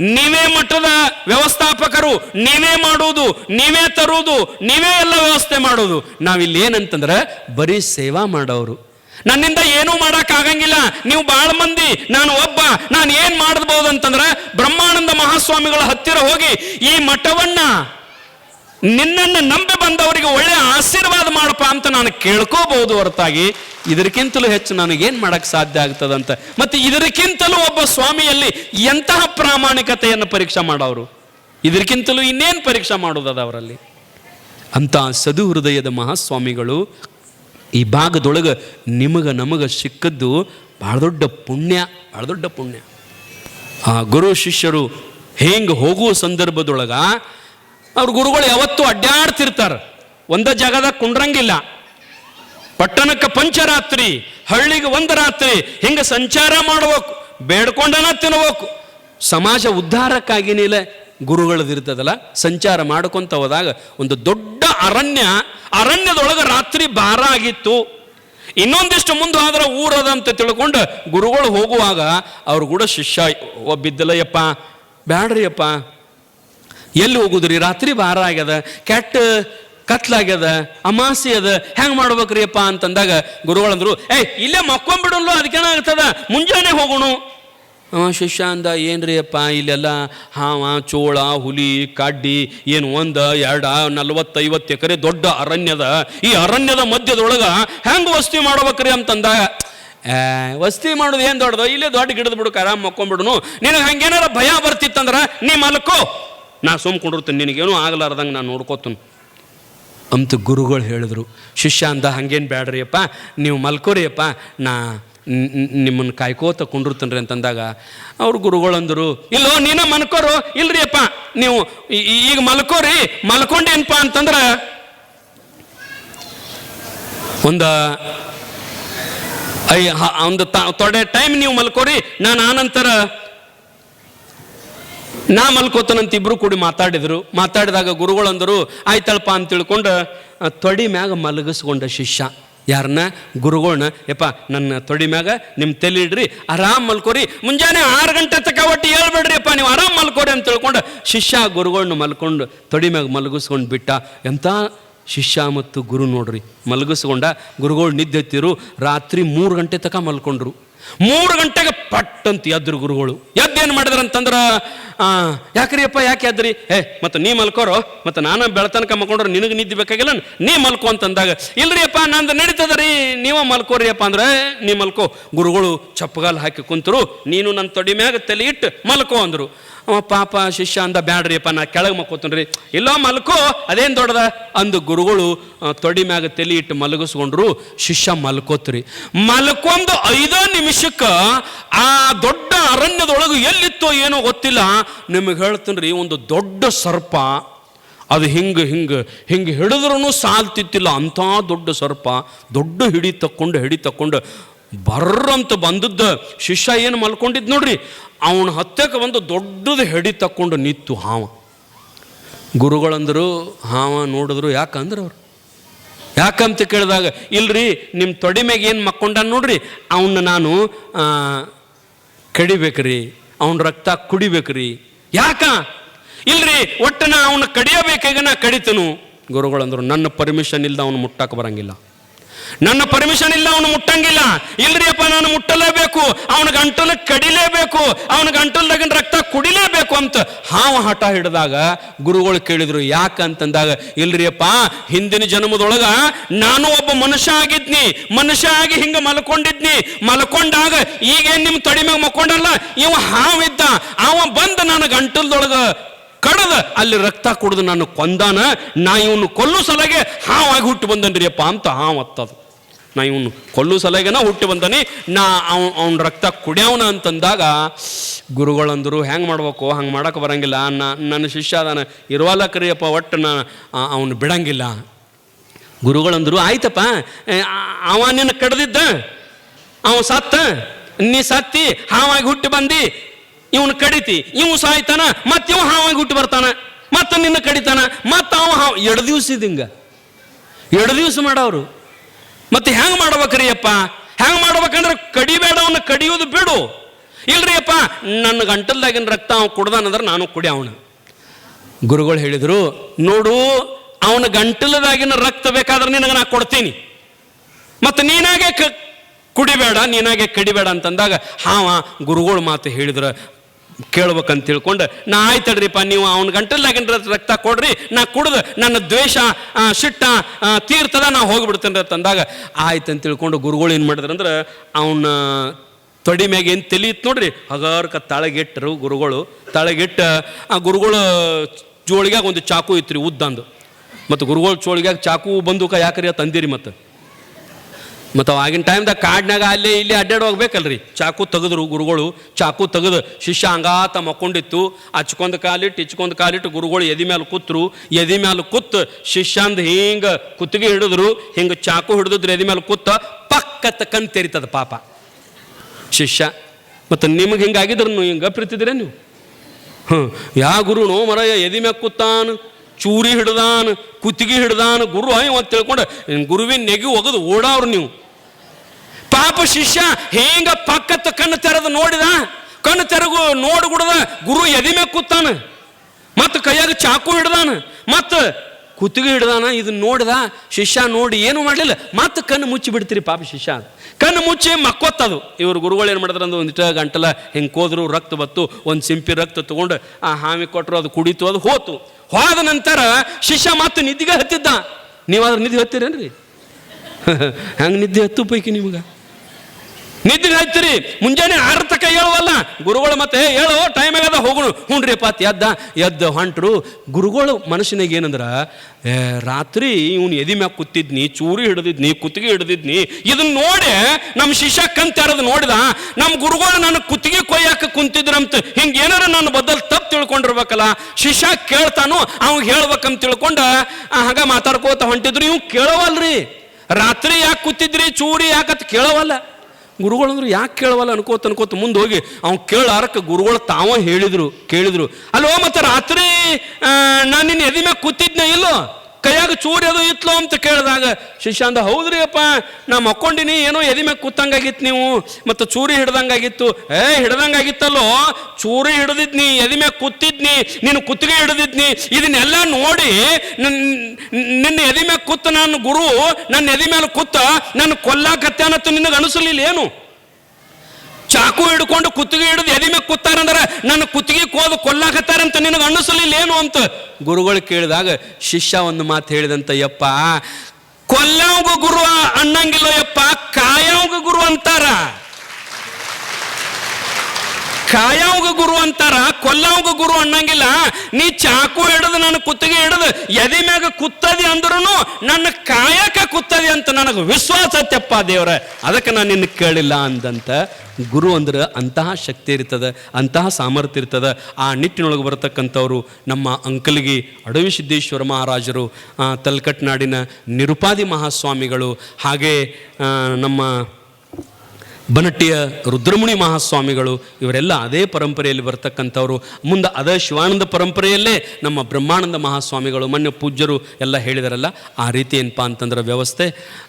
S1: ನೀವೇ ಮಠದ ವ್ಯವಸ್ಥಾಪಕರು, ನೀವೇ ಮಾಡುವುದು, ನೀವೇ ತರುವುದು, ನೀವೇ ಎಲ್ಲ ವ್ಯವಸ್ಥೆ ಮಾಡುವುದು. ನಾವಿಲ್ಲಿ ಏನಂತಂದ್ರೆ ಬರೀ ಸೇವಾ ಮಾಡೋರು. ನನ್ನಿಂದ ಏನೂ ಮಾಡಕ್ ಆಗಂಗಿಲ್ಲ ನೀವು ಬಹಳ ಮಂದಿ, ನಾನು ಒಬ್ಬ, ನಾನು ಏನ್ ಮಾಡಬಹುದು ಅಂತಂದ್ರೆ ಬ್ರಹ್ಮಾನಂದ ಮಹಾಸ್ವಾಮಿಗಳ ಹತ್ತಿರ ಹೋಗಿ ಈ ಮಠವನ್ನ ನಿನ್ನನ್ನು ನಂಬಿ ಬಂದವರಿಗೆ ಒಳ್ಳೆ ಆಶೀರ್ವಾದ ಮಾಡಪ್ಪ ಅಂತ ನಾನು ಕೇಳ್ಕೋಬಹುದು ಹೊರತಾಗಿ. ಇದಕ್ಕಿಂತಲೂ ಹೆಚ್ಚು ನನಗೇನು ಮಾಡಕ್ ಸಾಧ್ಯ ಆಗ್ತದಂತ ಮತ್ತೆ ಇದಕ್ಕಿಂತಲೂ ಒಬ್ಬ ಸ್ವಾಮಿಯಲ್ಲಿ ಎಂತಹ ಪ್ರಾಮಾಣಿಕತೆಯನ್ನು ಪರೀಕ್ಷೆ ಮಾಡೋರು? ಇದಕ್ಕಿಂತಲೂ ಇನ್ನೇನು ಪರೀಕ್ಷೆ ಮಾಡೋದದ ಅವರಲ್ಲಿ? ಅಂತ ಸದು ಹೃದಯದ ಮಹಾಸ್ವಾಮಿಗಳು ಈ ಭಾಗದೊಳಗೆ ನಿಮಗೆ ನಮಗೆ ಸಿಕ್ಕದ್ದು ಭಾಳ ದೊಡ್ಡ ಪುಣ್ಯ, ಭಾಳ ದೊಡ್ಡ ಪುಣ್ಯ. ಆ ಗುರು ಶಿಷ್ಯರು ಹೆಂಗೆ ಹೋಗುವ ಸಂದರ್ಭದೊಳಗ ಅವ್ರ ಗುರುಗಳು ಯಾವತ್ತೂ ಅಡ್ಡಾಡ್ತಿರ್ತಾರೆ. ಒಂದ ಜಾಗದಾಗ ಕುಂಡ್ರಂಗಿಲ್ಲ. ಪಟ್ಟಣಕ್ಕೆ ಪಂಚರಾತ್ರಿ, ಹಳ್ಳಿಗೆ ಒಂದು ರಾತ್ರಿ, ಹಿಂಗೆ ಸಂಚಾರ ಮಾಡಬೇಕು, ಬೇಡ್ಕೊಂಡನ ತಿನ್ಬೇಕು. ಸಮಾಜ ಉದ್ಧಾರಕ್ಕಾಗಿನಿಲ್ಲ. ಗುರುಗಳದಿರ್ತದಲ್ಲ, ಸಂಚಾರ ಮಾಡ್ಕೊತ ಹೋದಾಗ ಒಂದು ದೊಡ್ಡ ಅರಣ್ಯ, ಅರಣ್ಯದೊಳಗೆ ರಾತ್ರಿ ಭಾರ ಆಗಿತ್ತು. ಇನ್ನೊಂದಿಷ್ಟು ಮುಂದೆ ಆದ್ರೆ ಊರದ ಅಂತ ತಿಳ್ಕೊಂಡು ಗುರುಗಳು ಹೋಗುವಾಗ ಅವ್ರು ಕೂಡ ಶಿಷ್ಯ ಬ್ಯಾಡ್ರಿ ಬ್ಯಾಡ್ರಿಯಪ್ಪ ಎಲ್ಲಿ ಹೋಗುದ್ರಿ? ರಾತ್ರಿ ಭಾರ ಆಗ್ಯದ, ಕೆಟ್ಟ ಕತ್ಲಾಗ್ಯದ ಅಮಾಸಿ ಅದ, ಹೆಂಗ್ ಮಾಡ್ಬೇಕ್ರಿ ಅಪ್ಪ ಅಂತಂದಾಗ ಗುರುಗಳಂದ್ರು, ಏಯ್, ಇಲ್ಲೇ ಮಕ್ಕೊಂಬಿಡಲ್ಲ ಅದಕ್ಕೇನಾಗ್ತದ ಮುಂಜಾನೆ ಹೋಗೋಣ. ಶಿಷ್ಯ ಅಂದ ಏನ್ರಿ ಅಪ್ಪ, ಇಲ್ಲೆಲ್ಲ ಹಾವ ಚೋಳ, ಹುಲಿ, ಕಡ್ಡಿ, ಏನು ಒಂದು, ಎರಡ, ನಲ್ವತ್ತೈವತ್ತು ಎಕರೆ ದೊಡ್ಡ ಅರಣ್ಯದ. ಈ ಅರಣ್ಯದ ಮಧ್ಯದೊಳಗೆ ಹೆಂಗೆ ವಸ್ತಿ ಮಾಡ್ಬೇಕ್ರಿ ಅಂತಂದ? ವಸ್ತಿ ಮಾಡೋದು ಏನು ದೊಡ್ಡದು? ಇಲ್ಲೇ ದೊಡ್ಡ ಗಿಡದ ಬಿಡು ಆರಾಮ್ ಮಕ್ಕೊಂಬಿಡುನು ನಿನಗೆ ಹಂಗೇನಾರ ಭಯ ಬರ್ತಿತ್ತಂದ್ರೆ ನೀ ಮಲ್ಕೋ. ನಾ ಸುಮ್ ಕುಂಡಿರ್ತೀನಿ, ನಿನಗೇನು ಆಗಲಾರ್ದಂಗೆ ನಾನು ನೋಡ್ಕೋತೀನಿ. ಅಂತ ಗುರುಗಳು ಹೇಳಿದ್ರು. ಶಿಷ್ಯ ಅಂದ ಹಂಗೇನು ಬೇಡ್ರಿ ಅಪ್ಪ ನೀವು ಮಲ್ಕೋರಿಯಪ್ಪ, ನಾ ನಿಮ್ಮನ್ನು ಕಾಯ್ಕೋತ ಕುಂಡಿರ್ತನ್ರಿ ಅಂತಂದಾಗ ಅವ್ರು ಗುರುಗಳು ಅಂದರು, ಇಲ್ಲೋ, ನೀನ ಮಲ್ಕೋರು ಇಲ್ರಿ ಅಪ್ಪ ನೀವು ಈಗ ಮಲ್ಕೋರಿ ಮಲ್ಕೊಂಡೇನಪ್ಪ ಅಂತಂದ್ರೆ ಒಂದು ಐ ಒಂದು ತೊಡೆ ಟೈಮ್ ನೀವು ಮಲ್ಕೋರಿ, ನಾನು ಆನಂತರ ನಾ ಮಲ್ಕೋತನಂತ ಇಬ್ರು ಕೂಡಿ ಮಾತಾಡಿದ್ರು. ಮಾತಾಡಿದಾಗ ಗುರುಗಳು ಅಂದರು, ಆಯ್ತಳಪ್ಪ ಅಂತ ತಿಳ್ಕೊಂಡು ತೊಡಿ ಮ್ಯಾಗ ಮಲಗಿಸ್ಕೊಂಡ ಶಿಷ್ಯ. ಯಾರನ್ನ ಗುರುಗಳನ್ನ ಯಪ್ಪ, ನನ್ನ ತೊಡಿ ಮ್ಯಾಗ ನಿಮ್ಮ ತಲೆ ಇಡ್ರಿ, ಆರಾಮ್ ಮಲ್ಕೋರಿ. ಮುಂಜಾನೆ ಆರು ಗಂಟೆ ತಕ ಒಟ್ಟು ಹೇಳ್ಬೇಡ್ರಿಪ್ಪ ನೀವು ಆರಾಮ್ ಮಲ್ಕೋರಿ ಅಂತ ತಿಳ್ಕೊಂಡು ಶಿಷ್ಯ ಗುರುಗಳನ್ನ ಮಲ್ಕೊಂಡು ತೊಡಿ ಮ್ಯಾಗ ಮಲಗಿಸ್ಕೊಂಡು ಬಿಟ್ಟ. ಎಂಥ ಶಿಷ್ಯ ಮತ್ತು ಗುರು ನೋಡ್ರಿ. ಮಲಗಿಸ್ಕೊಂಡ ಗುರುಗಳು ನಿದ್ದೆತ್ತಿರು, ರಾತ್ರಿ ಮೂರು ಗಂಟೆ ತಕ ಮಲ್ಕೊಂಡ್ರು. ಮೂರು ಗಂಟೆಗೆ ಪಟ್ ಅಂತ ಎದ್ರು ಗುರುಗಳು ಎದ್ದೇನು ಮಾಡಿದ್ರ ಆ, ಯಾಕ್ರಿ ಅಪ್ಪ ಯಾಕೆ ಎದ್ರಿ ಏ ಮತ್ತು ನೀ ಮಲ್ಕೋರೋ ಮತ್ತೆ ನಾನು ಬೆಳತನಕ ಮಲ್ಕೊಂಡ್ರೆ ನಿನಗೆ ನಿದ್ದೆ ಬೇಕಾಗಿಲ್ಲ ನೀ ಮಲ್ಕೋ ಅಂತಂದಾಗ ಇಲ್ರಿ ಅಪ್ಪ ನಂದು ನಡೀತದ ರೀ ನೀವ ಮಲ್ಕೋರಿ ಅಪ್ಪ ಅಂದ್ರೆ ನೀ ಮಲ್ಕೋ. ಗುರುಗಳು ಚಪ್ಪಗಾಲು ಹಾಕಿ ಕುಂತರು ನೀನು ನನ್ನ ತೊಡಿ ಮ್ಯಾಗ ತಲೆ ಇಟ್ಟು ಮಲ್ಕೋ ಅಂದ್ರು. ಅವ ಪಾಪ ಶಿಷ್ಯ ಅಂದ, ಬ್ಯಾಡ್ರಿಯಪ್ಪ, ನಾ ಕೆಳಗೆ ಮಕ್ಕೋತನ್ರಿ. ಇಲ್ಲೋ ಮಲ್ಕೋ, ಅದೇನು ದೊಡ್ಡದ? ಅಂದು ಗುರುಗಳು ತೊಡಿ ಮ್ಯಾಗ ತಲೆ ಇಟ್ಟು ಮಲಗಿಸ್ಕೊಂಡ್ರು, ಶಿಷ್ಯ ಮಲ್ಕೋತ್ರಿ. ಮಲ್ಕೊಂದು ಐದೋ ನಿಮಿಷಕ್ಕೆ ಆ ದೊಡ್ಡ ಅರಣ್ಯದೊಳಗೆ ಎಲ್ಲಿತ್ತೋ ಏನೋ ಗೊತ್ತಿಲ್ಲ. ನಿಮಗೆ ಹೇಳ್ತೀನಿ ಒಂದು ದೊಡ್ಡ ಸರ್ಪ. ಅದು ಹಿಂಗೆ ಹಿಂಗೆ ಹಿಂಗೆ ಹಿಡಿದ್ರೂ ಸಾಲ್ತಿತ್ತಿಲ್ಲ. ಅಂಥ ದೊಡ್ಡ ಸರ್ಪ, ದೊಡ್ಡ ಹಿಡಿ ತಕ್ಕೊಂಡು ಹಿಡಿ ತಕ್ಕೊಂಡು ಬರ್ರಂತ ಬಂದದ್ದು ಶಿಷ್ಯ ಏನು ಮಲ್ಕೊಂಡಿದ್ದು ನೋಡ್ರಿ, ಅವನ ಹತ್ತಕ್ಕೆ ಒಂದು ದೊಡ್ಡದು ಹೆಡಿ ತಕ್ಕೊಂಡು ನಿತ್ತು ಹಾವ. ಗುರುಗಳಂದರು ಹಾವ ನೋಡಿದ್ರು, ಯಾಕಂದ್ರೆ ಅವರು? ಯಾಕಂತ ಕೇಳಿದಾಗ, ಇಲ್ರಿ ನಿಮ್ಮ ತೊಡೆ ಮ್ಯಾಗ ಏನು ಮಕ್ಕೊಂಡ ನೋಡ್ರಿ ಅವನ್ನ ನಾನು ಕಡಿಬೇಕ್ರಿ, ಅವನ ರಕ್ತ ಕುಡಿಬೇಕ್ರಿ. ಯಾಕ? ಇಲ್ರಿ, ಒಟ್ಟು ನಾ ಅವನ್ನ ಕಡಿಯಬೇಕಾಗ ನಾ ಕಡಿತನು. ಗುರುಗಳಂದರು, ನನ್ನ ಪರ್ಮಿಷನ್ ಇಲ್ಲದ ಅವನು ಮುಟ್ಟಕ್ಕೆ ಬರಂಗಿಲ್ಲ. ನನ್ನ ಪರ್ಮಿಷನ್ ಇಲ್ಲ, ಅವನು ಮುಟ್ಟಂಗಿಲ್ಲ. ಇಲ್ರಿ ಅಪ್ಪ ನಾನು ಮುಟ್ಟಲೇಬೇಕು. ಅವನ ಗಂಟಲು ಕಡಿಲೇಬೇಕು. ಅವನ ಗಂಟಲ್ದಾಗಿನ ರಕ್ತ ಕುಡಿಲೇಬೇಕು ಅಂತ ಹಾವ ಹಠ ಹಿಡಿದಾಗ ಗುರುಗಳು ಕೇಳಿದ್ರು, ಯಾಕಂತಂದಾಗ ಇಲ್ರಿ ಅಪ್ಪ ಹಿಂದಿನ ಜನ್ಮದೊಳಗ ನಾನು ಒಬ್ಬ ಮನುಷ್ಯ ಆಗಿದ್ನಿ. ಮನುಷ್ಯ ಆಗಿ ಹಿಂಗ ಮಲ್ಕೊಂಡಿದ್ನಿ. ಮಲ್ಕೊಂಡಾಗ ಈಗೇನ್ ನಿಮ್ ತಡಿ ಮ್ಯಾಗ ಮಕ್ಕೊಂಡಲ್ಲ ಇವ ಹಾವಿದ್ದ. ಅವ ಬಂದ ನನ್ನ ಗಂಟಲ್ದೊಳಗ ಕಡದ. ಅಲ್ಲಿ ರಕ್ತ ಕುಡಿದು ನಾನು ಕೊಂದಾನ. ನಾ ಇವನು ಕೊಲ್ಲು ಸಲಗೆ ಹಾವಾಗಿ ಹುಟ್ಟು ಬಂದನ್ರಿಯಪ್ಪ ಅಂತ ಹಾವತ್ತದು ನಾ ಇವನು ಕೊಲ್ಲು ಸಲಗೆನ ಹುಟ್ಟಿ ಬಂದನಿ, ನಾ ಅವ್ ಅವ್ನ ರಕ್ತ ಕುಡಿಯವನ ಅಂತಂದಾಗ, ಗುರುಗಳಂದರು ಹೆಂಗೆ ಮಾಡ್ಬೇಕು, ಹಂಗೆ ಮಾಡಕ್ಕೆ ಬರಂಗಿಲ್ಲ ನನ್ನ ಶಿಷ್ಯ ಅದಾನ ಇರುವಲ್ಲ ಕರಿಯಪ್ಪ, ಒಟ್ಟು ನಾ ಅವನು ಬಿಡಂಗಿಲ್ಲ. ಗುರುಗಳಂದರು, ಆಯ್ತಪ್ಪ ಅವ ನಿನ್ನ ಕಡ್ದಿದ್ದ, ಅವ ಸತ್ತ, ನೀ ಸತ್ತಿ, ಹಾವಾಗಿ ಹುಟ್ಟಿ ಬಂದಿ, ಇವನು ಕಡಿತಿ ಇವ್ ಸಾಯ್ತಾನ, ಮತ್ತೆ ಇವ ಹಾವಾಗಿ ಹುಟ್ಟಿ ಬರ್ತಾನ, ಮತ್ತೆ ನಿನ್ನ ಕಡಿತಾನ, ಮತ್ತೆ ಅವ ಹಾವ್, ಎರಡು ದಿವಸ ಇದಿಂಗ ಎರಡು ದಿವಸ ಮಾಡವ್ರು. ಮತ್ತೆ ಹೆಂಗ್ ಮಾಡ್ಬೇಕ್ರಿ ಅಪ್ಪ? ಹೆಂಗ್ ಮಾಡ್ಬೇಕಂದ್ರೆ ಕಡಿಬೇಡ ಅವನ್ನ ಕಡಿಯೋದು ಬಿಡು. ಇಲ್ರಿ ಅಪ್ಪ, ನನ್ನ ಗಂಟಲ್ದಾಗಿನ ರಕ್ತ ಅವ್ನು ಕುಡ್ದಾನಂದ್ರೆ ನಾನು ಕುಡಿ ಅವನ. ಗುರುಗಳು ಹೇಳಿದರು, ನೋಡು, ಅವನ ಗಂಟಲದಾಗಿನ ರಕ್ತ ಬೇಕಾದ್ರೆ ನಿನಗೆ ನಾ ಕೊಡ್ತೀನಿ. ಮತ್ತು ನೀನಾಗೆ ಕ, ಕುಡಿಬೇಡ, ನೀನಾಗೆ ಕಡಿಬೇಡ ಅಂತಂದಾಗ ಹಾವ ಗುರುಗಳು ಮಾತು ಹೇಳಿದ್ರ ಕೇಳ್ಬೇಕಂತ ತಿಳ್ಕೊಂಡು, ನಾ ಆಯ್ತಡ್ರಿಪ್ಪ ನೀವು ಅವನ ಗಂಟಲ್ದಾಗಿನ ರಕ್ತ ಕೊಡ್ರಿ, ನಾ ಕುಡ್ದು, ನನ್ನ ದ್ವೇಷ ಸಿಟ್ಟ ತೀರ್ತದ ನಾ ಹೋಗಿಬಿಡ್ತೇನೆ ತಂದಾಗ, ಆಯ್ತು ಅಂತ ತಿಳ್ಕೊಂಡು ಗುರುಗಳು ಏನು ಮಾಡಿದ್ರಂದ್ರೆ ಅವನ ತೊಡಿ ಮ್ಯಾಗ ಏನು ತಲಿ ಇತ್ತು ನೋಡ್ರಿ, ಹಗಾರ್ಕ ತಳಗಿಟ್ಟರು ಗುರುಗಳು, ತಳಗಿಟ್ಟ, ಆ ಗುರುಗಳು ಚೋಳಿಗಾಗ ಒಂದು ಚಾಕು ಇತ್ತು ರೀ ಉದ್ದಂದು. ಮತ್ತು ಗುರುಗಳು ಚೋಳಿಗಾಗ ಚಾಕು ಬಂದೂಕ ಯಾಕ್ರಿ ತಂದಿರಿ ಮತ್ತು? ಮತ್ತು ಆಗಿನ ಟೈಮ್ದಾಗ ಕಾಡಿನಾಗ ಅಲ್ಲೇ ಇಲ್ಲಿ ಅಡ್ಡಾಡಿ ಹೋಗ್ಬೇಕಲ್ರಿ. ಚಾಕು ತೆಗೆದ್ರು ಗುರುಗಳು, ಚಾಕು ತೆಗೆದು ಶಿಷ್ಯ ಹಂಗಾತ ಮಕ್ಕೊಂಡಿತ್ತು. ಹಚ್ಕೊಂದು ಕಾಲಿಟ್ಟು, ಇಚ್ಕೊಂದು ಕಾಲಿಟ್ಟು ಗುರುಗಳು ಎದಿ ಮೇಲೆ ಕೂತ್ರು. ಎದಿ ಮೇಲೆ ಕೂತ್ ಶಿಷ್ಯಂದು ಹಿಂಗೆ ಕುತ್ತಿಗೆ ಹಿಡಿದ್ರು. ಹಿಂಗೆ ಚಾಕು ಹಿಡಿದ್ರು ಎದಿ ಮೇಲೆ ಕೂತ ಪಕ್ಕ ತಕ್ಕಂತ ತೆರಿತದ ಪಾಪ. ಶಿಷ್ಯ, ಮತ್ತು ನಿಮಗೆ ಹಿಂಗಾಗಿದ್ರು ನೀವು ಹಿಂಗೆ ಪ್ರೀತಿದ್ದೀರ ನೀವು? ಹ್ಞೂ ಯಾ ಗುರುನು ಮರ ಎದಿ ಮ್ಯಾಗ ಕೂತಾನ, ಚೂರಿ ಹಿಡ್ದಾನ, ಕುತ್ತಿಗೆ ಹಿಡ್ದಾನ, ಗುರು ಅಯ್ಯವ ಅಂತ ತಿಳ್ಕೊಂಡು, ಗುರುವಿನ ನೆಗಿ ಒಗದು ಓಡಾವ್ರು ನೀವು. ಪಾಪ ಶಿಷ್ಯ ಹೆಂಗ ಪಕ್ಕತ್ತ ಕಣ್ಣು ತೆರೆದು ನೋಡಿದ? ಕಣ್ಣು ತೆರಗು ನೋಡಿ ಗುಡದ ಗುರು ಎದಿಮೆ ಕೂತಾನ. ಮತ್ತು ಕೈಯಾಗ ಚಾಕು ಹಿಡ್ದಾನ. ಮತ್ತು ಕುತ್ತಿಗೆ ಹಿಡ್ದಾನ. ಇದನ್ನ ನೋಡಿದ ಶಿಷ್ಯ ನೋಡಿ ಏನು ಮಾಡಲಿಲ್ಲ. ಮತ್ತೆ ಕಣ್ಣು ಮುಚ್ಚಿ ಬಿಡ್ತೀರಿ ಪಾಪ ಶಿಷ್ಯ. ಕಣ್ಣು ಮುಚ್ಚಿ ಮಕ್ಕೊತ್ತದು. ಇವರು ಗುರುಗಳು ಏನು ಮಾಡಿದ್ರು ಅಂದ್ರೆ ಒಂದಿಟ ಗಂಟಲ ಹಿಂಗೆ ಕೋದ್ರು ರಕ್ತ ಬತ್ತು, ಒಂದು ಸಿಂಪಿ ರಕ್ತ ತಗೊಂಡು ಆ ಹಾಮಿ ಕೊಟ್ಟರು ಅದು ಕುಡಿತು, ಅದು ಹೋತು. ಹೋದ ನಂತರ ಶಿಷ್ಯ ಮತ್ತು ನಿದ್ದಿಗೆ ಹತ್ತಿದ್ದ. ನೀವಾದ್ರೆ ನಿದ್ದೆ ಹತ್ತಿರೇನ್ರಿ? ಹಂಗೆ ನಿದ್ದೆ ಹತ್ತು ಪೈಕಿ ನಿಮ್ಗೆ. ನಿದ್ದೆ ಹಚ್ಚಿರಿ. ಮುಂಜಾನೆ ಆರು ಹೇಳುವಲ್ಲ, ಗುರುಗಳು ಮತ್ತೆ ಹೇಳು ಟೈಮ್ ಆಗದ ಹೋಗುನು ಹ್ಞೂನ್ರಿ ಪಾತ್ ಎದ್ದ ಎದ್ದ ಹೊಂಟರು. ಗುರುಗಳು ಮನುಷ್ಯನಿಗೆ ಏನಂದ್ರ ರಾತ್ರಿ ಇವನು ಎದಿ ಮ್ಯಾಗ ಕೂತಿದ್ನಿ, ಚೂರಿ ಹಿಡಿದಿದ್ನಿ, ಕುತ್ತಿಗೆ ಹಿಡಿದಿದ್ನಿ. ಇದನ್ನ ನೋಡಿ ನಮ್ಮ ಶಿಷ್ಯ ಕಂತಾರದು ನೋಡಿದ ನಮ್ಮ ಗುರುಗಳು ನನ್ನ ಕುತ್ತಿಗೆ ಕೊಯ್ಯಾಕ ಕುಂತಿದ್ರಂತ. ಹಿಂಗೆ ಏನಾರ ನನ್ನ ಬದಲ್ ತಪ್ಪು ತಿಳ್ಕೊಂಡಿರ್ಬೇಕಲ್ಲ. ಶಿಷ್ಯ ಕೇಳ್ತಾನು, ಅವ್ನು ಹೇಳ್ಬೇಕಂತ ತಿಳ್ಕೊಂಡ ಹಂಗ ಮಾತಾಡ್ಕೋತ ಹೊಂಟಿದ್ರು. ಇವ್ ಕೇಳವಲ್ರಿ. ರಾತ್ರಿ ಯಾಕೆ ಕೂತಿದ್ರಿ, ಚೂರಿ ಯಾಕತ್ ಕೇಳವಲ್ಲ. ಗುರುಗಳು ಅಂದ್ರೆ ಯಾಕೆ ಕೇಳವಲ್ಲ ಅನ್ಕೋತ ಅನ್ಕೋತ ಮುಂದೆ ಹೋಗಿ ಅವ್ನು ಕೇಳಾರಕ್ಕೆ ಗುರುಗಳು ತಾವ ಹೇಳಿದ್ರು, ಕೇಳಿದರು. ಅಲ್ಲೋ ಮತ್ತು ರಾತ್ರಿ ನಾನು ನಿನ್ನ ಎದಿ ಮ್ಯಾಗ ಕೂತಿದ್ನ ಇಲ್ಲೋ? ಕೈಯಾಗ ಚೂರಿ ಅದು ಇತ್ಲೋ ಅಂತ ಕೇಳಿದಾಗ ಶಿಷ್ಯ ಅಂದ ಹೌದ್ರಿ ಅಪ್ಪ ನಾ ಮಕ್ಕೊಂಡಿನಿ, ಏನೋ ಎದಿ ಮ್ಯಾಗ ಕೂತಂಗಾಗಿತ್ತು ನೀವು, ಮತ್ತು ಚೂರಿ ಹಿಡ್ದಂಗಾಗಿತ್ತು. ಏ, ಹಿಡ್ದಂಗಾಗಿತ್ತಲ್ಲೋ, ಚೂರಿ ಹಿಡ್ದಿದ್ನಿ, ಎದಿ ಮ್ಯಾಗ ಕೂತಿದ್ನಿ, ನೀನು ಕುತ್ತಿಗೆ ಹಿಡ್ದಿದ್ನಿ, ಇದನ್ನೆಲ್ಲ ನೋಡಿ ನನ್- ನಿನ್ನ ಎದಿ ಮ್ಯಾಗ ಕೂತ ನನ್ನ ಗುರು, ನನ್ನ ಎದಿ ಮೇಲೆ ಕೂತ ನನ್ನ ಕೊಲ್ಲಾಕತ್ಯಾನತ್ತು ನಿನಗೆ ಅನಿಸಲಿಲ್ಲ ಏನು? ಚಾಕು ಹಿಡ್ಕೊಂಡು ಕುತ್ತಿಗೆ ಹಿಡಿದು ಎದಿ ಮೇಲೆ ಕೂತಾರಂದ್ರೆ ನನ್ನ ಕುತ್ತಿಗೆ ಕೋದು ಕೊಲ್ಲಾಕತ್ತಾರಂತ ನಿನಗೆ ಅನ್ನಿಸಲಿಲ್ಲ ಏನು ಅಂತ ಗುರುಗಳು ಕೇಳಿದಾಗ, ಶಿಷ್ಯ ಒಂದು ಮಾತು ಹೇಳಿದಂತ ಯಪ್ಪ ಕೊಲ್ಲವಂಗ ಗುರು ಅನ್ನಂಗಿಲ್ಲ ಯಪ್ಪ ಕಾಯವಂಗ ಗುರು ಅಂತಾರ. ಕಾಯವ್ಗ ಗುರು ಅಂತಾರ, ಕೊಲ್ಲಾವಗ ಗುರು ಅನ್ನಂಗಿಲ್ಲ. ನೀ ಚಾಕು ಹಿಡಿದು ನನ್ನ ಕುತ್ತಿಗೆ ಹಿಡಿದು ಎದೆ ಮ್ಯಾಗ ಕುತ್ತದಿ ಅಂದ್ರೂ ನನ್ನ ಕಾಯಕ ಕುತ್ತದಿ ಅಂತ ನನಗೆ ವಿಶ್ವಾಸ ತೆಪ್ಪ ದೇವ್ರ. ಅದಕ್ಕೆ ನಾನು ನಿನ್ನ ಕೇಳಿಲ್ಲ ಅಂದಂತ ಗುರು ಅಂದ್ರೆ ಅಂತಹ ಶಕ್ತಿ ಇರ್ತದೆ, ಅಂತಹ ಸಾಮರ್ಥ್ಯ ಇರ್ತದೆ. ಆ ನಿಟ್ಟಿನೊಳಗೆ ಬರತಕ್ಕಂಥವ್ರು ನಮ್ಮ ಅಂಕಲ್ಗಿ ಅಡವಿ ಸಿದ್ದೇಶ್ವರ ಮಹಾರಾಜರು ತಲಕಟ್ನಾಡಿನ ನಿರುಪಾದಿ ಮಹಾಸ್ವಾಮಿಗಳು, ಹಾಗೆ ನಮ್ಮ ಬನಟ್ಟಿಯ ರುದ್ರಮುನಿ ಮಹಾಸ್ವಾಮಿಗಳು, ಇವರೆಲ್ಲ ಅದೇ ಪರಂಪರೆಯಲ್ಲಿ ಬರ್ತಕ್ಕಂಥವ್ರು. ಮುಂದೆ ಅದೇ ಶಿವಾನಂದ ಪರಂಪರೆಯಲ್ಲೇ ನಮ್ಮ ಬ್ರಹ್ಮಾನಂದ ಮಹಾಸ್ವಾಮಿಗಳು ಮೊನ್ನೆ ಪೂಜ್ಯರು ಎಲ್ಲ ಹೇಳಿದರಲ್ಲ, ಆ ರೀತಿ ಏನಪ್ಪ ಅಂತಂದ್ರೆ ವ್ಯವಸ್ಥೆ.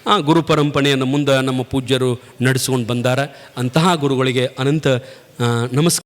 S1: ಆ ಗುರು ಪರಂಪರೆಯನ್ನು ಮುಂದೆ ನಮ್ಮ ಪೂಜ್ಯರು ನಡೆಸ್ಕೊಂಡು ಬಂದಾರ. ಅಂತಹ ಗುರುಗಳಿಗೆ ಅನಂತ ನಮಸ್ಕಾರ.